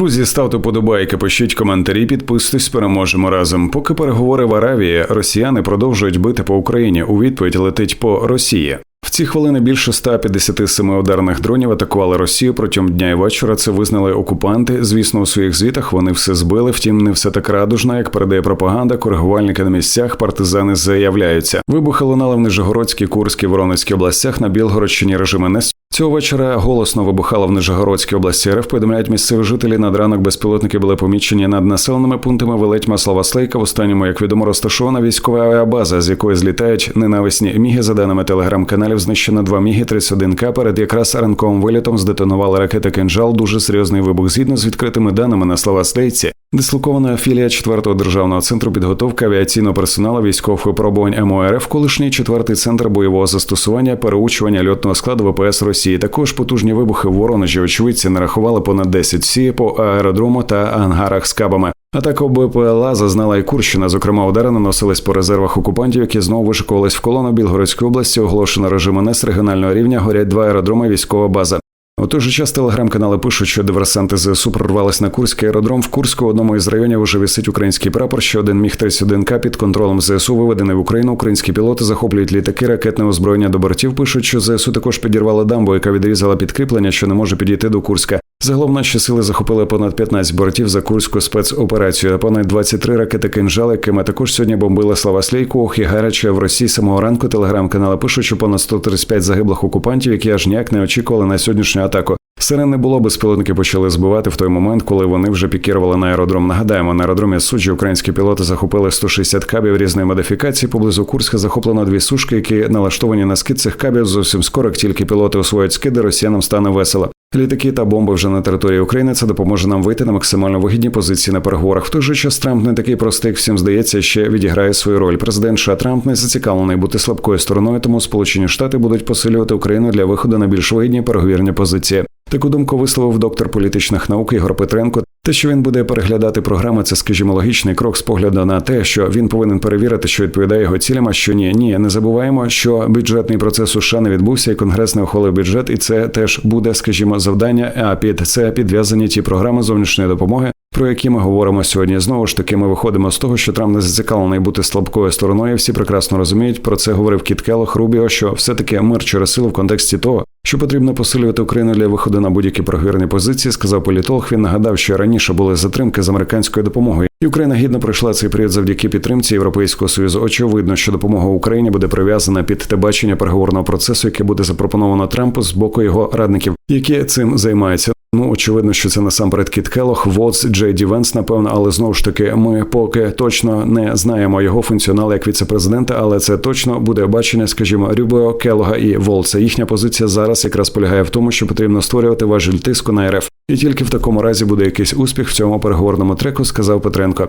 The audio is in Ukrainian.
Друзі, ставте подобайки, пишіть коментарі, підписуйтесь, переможемо разом. Поки переговори в Аравії, росіяни продовжують бити по Україні. У відповідь летить по Росії. В ці хвилини більше 157 ударних дронів атакували Росію протягом дня і вечора. Це визнали окупанти. Звісно, у своїх звітах вони все збили. Втім, не все так радужно, як передає пропаганда. Коригувальники на місцях партизани заявляються. Вибухи лунали в Нижегородській, Курській, Воронезькій областях на Білгородщині режими не Цього вечора голосно вибухало в Нижегородській області РФ. Повідомляють місцеві жителі. Над ранок безпілотники були помічені над населеними пунктами Велетьма Слава Слейка. В останньому, як відомо, розташована військова авіабаза, з якої злітають ненависні міги. За даними телеграм-каналів, знищено два міги 31 к Перед якраз ранковим вилітом здетонували ракети «Кинжал». Дуже серйозний вибух згідно з відкритими даними на Слава Слейці. Дислокована філія 4-го державного центру підготовки авіаційного персоналу військових випробувань МОРФ, колишній четвертий центр бойового застосування, переучування льотного складу ВПС Росії. Також потужні вибухи в Воронежі. Очевидці нарахували понад 10 всі по аеродрому та ангарах з кабами. Атака БПЛА зазнала і Курщина. Зокрема, удари наносились по резервах окупантів, які знову вишикувались в колону Білгородської області. Оголошено режим НС регіонального рівня. Горять два аеродроми, військова база. У той же час телеграм-канали пишуть, що диверсанти ЗСУ прорвались на Курський аеродром. В Курську одному із районів уже висить український прапор. Ще один міг 31 к під контролем ЗСУ виведений в Україну. Українські пілоти захоплюють літаки, ракетне озброєння до бортів. Пишуть, що ЗСУ також підірвала дамбу, яка відрізала підкріплення, що не може підійти до Курська. Загалом наші сили захопили понад 15 бортів за курську спецоперацію. а Понад 23 ракети кинжали, якими також сьогодні бомбили слава Слейку, ох в Росії самого ранку. Телеграм-канали пишуть, що понад 135 загиблих окупантів, які аж ніяк не очікували на сьогоднішню атаку. Сирен не було, безпілотники почали збивати в той момент, коли вони вже пікірували на аеродром. Нагадаємо, на аеродромі суджі українські пілоти захопили 160 кабів різної модифікації. Поблизу Курська захоплено дві сушки, які налаштовані на скид цих кабів. Зовсім скоро, як тільки пілоти освоять скиди, росіянам стане весело. Літаки та бомби вже на території України. Це допоможе нам вийти на максимально вигідні позиції на переговорах. В той же час Трамп не такий простий, як всім здається, ще відіграє свою роль. Президент США Трамп не зацікавлений бути слабкою стороною, тому Сполучені Штати будуть посилювати Україну для виходу на більш вигідні переговірні позиції. Таку думку висловив доктор політичних наук Ігор Петренко. Те, що він буде переглядати програми, це, скажімо, логічний крок з погляду на те, що він повинен перевірити, що відповідає його цілям, а що ні. Ні, не забуваємо, що бюджетний процес США не відбувся, і конгрес не ухвалив бюджет, і це теж буде, скажімо, завдання. А під це підв'язані ті програми зовнішньої допомоги, про які ми говоримо сьогодні. Знову ж таки, ми виходимо з того, що Трамп не зацікавлений бути слабкою стороною. Всі прекрасно розуміють. Про це говорив Кіт Келох Рубіо, що все таки мир через силу в контексті того, що потрібно посилювати Україну для виходу на будь-які прогірні позиції, сказав політолог. Він нагадав, що раніше були затримки з американською допомогою, і Україна гідно пройшла цей період завдяки підтримці Європейського союзу. Очевидно, що допомога Україні буде прив'язана під те бачення переговорного процесу, яке буде запропоновано Трампу з боку його радників, які цим займаються. Ну, очевидно, що це насамперед Кіт Келох, Вотс, Джей Ді Венс, напевно, але знову ж таки, ми поки точно не знаємо його функціонал як віце-президента, але це точно буде бачення, скажімо, Рюбео, Келога і Волца. Їхня позиція зараз якраз полягає в тому, що потрібно створювати важіль тиску на РФ. І тільки в такому разі буде якийсь успіх в цьому переговорному треку, сказав Петренко.